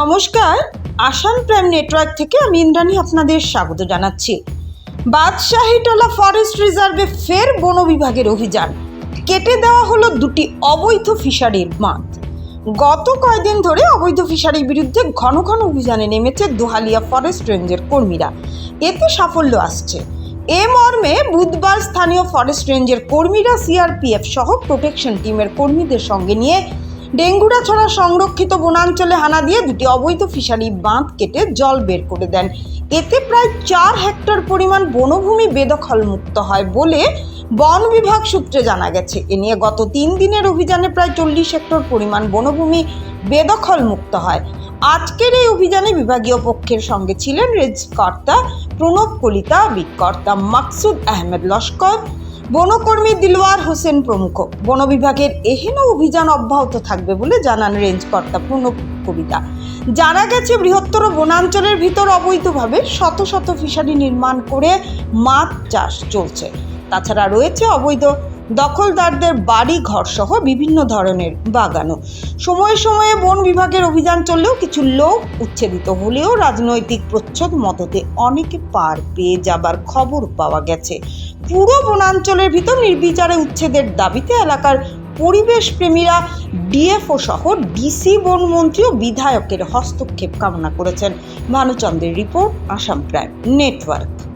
নমস্কার, Assam prime network থেকে আমি ইন্দ্রাণী আপনাদের স্বাগত জানাচ্ছি। বাদশাহীটলা ফরেস্ট রিজার্ভে ফের বন বিভাগের অভিযান। কেটে দেওয়া হলো দুটি অবৈধ ফিশারির বাঁধ গত কয়েকদিন ধরে অবৈধ ফিশারির বিরুদ্ধে ঘন ঘন অভিযানে নেমেছে দোহালিয়া ফরেস্ট রেঞ্জের কর্মীরা। এতে সাফল্য আসছে। এ মর্মে বুধবার স্থানীয় ফরেস্ট রেঞ্জের কর্মীরা সিআরপিএফ সহ প্রোটেকশন টিমের কর্মীদের সঙ্গে নিয়ে ডেঙ্গুড়াছড়া সংরক্ষিত বনাঞ্চলে হানা দিয়ে দুটি অবৈধ ফিশারি বাঁধ কেটে জল বের করে দেন। এতে প্রায় চার হেক্টর পরিমাণ বনভূমি বেদখল মুক্ত হয় বলে বন বিভাগ সূত্রে জানা গেছে। এ নিয়ে গত তিন দিনের অভিযানে প্রায় চল্লিশ হেক্টর পরিমাণ বনভূমি বেদখল মুক্ত হয়। আজকের এই অভিযানে বিভাগীয় পক্ষের সঙ্গে ছিলেন রেজকর্তা প্রণব কলিতা, বিকর্তা মাকসুদ আহমেদ লস্কর বনকর্মী দিলওয়ার হোসেন প্রমুখ। বন বিভাগের এহেন অভিযান অব্যাহত থাকবে বলে জানান রেঞ্জ কর্তা প্রণব কবিতা। জানা গেছে, বৃহত্তর বনাঞ্চলের ভিতর অবৈধভাবে শত শত ফিশারি নির্মাণ করে মাছ চাষ চলছে। তাছাড়া রয়েছে অবৈধ দখলদারদের বাড়ি ঘর সহ বিভিন্ন ধরনের বাগানও। সময়ে সময়ে বন বিভাগের অভিযান চললেও কিছু লোক উচ্ছেদিত হলেও রাজনৈতিক প্রচ্ছদ মততে অনেকে পার পেয়ে যাবার খবর পাওয়া গেছে। পুরো বনাঞ্চলের ভিতর নির্বিচারে উচ্ছেদের দাবিতে এলাকার পরিবেশ প্রেমীরা ডিএফও সহ ডিসি বনমন্ত্রী ও বিধায়কের হস্তক্ষেপ কামনা করেছেন। ভানুচন্দ্রের রিপোর্ট আসাম প্রাইম নেটওয়ার্ক।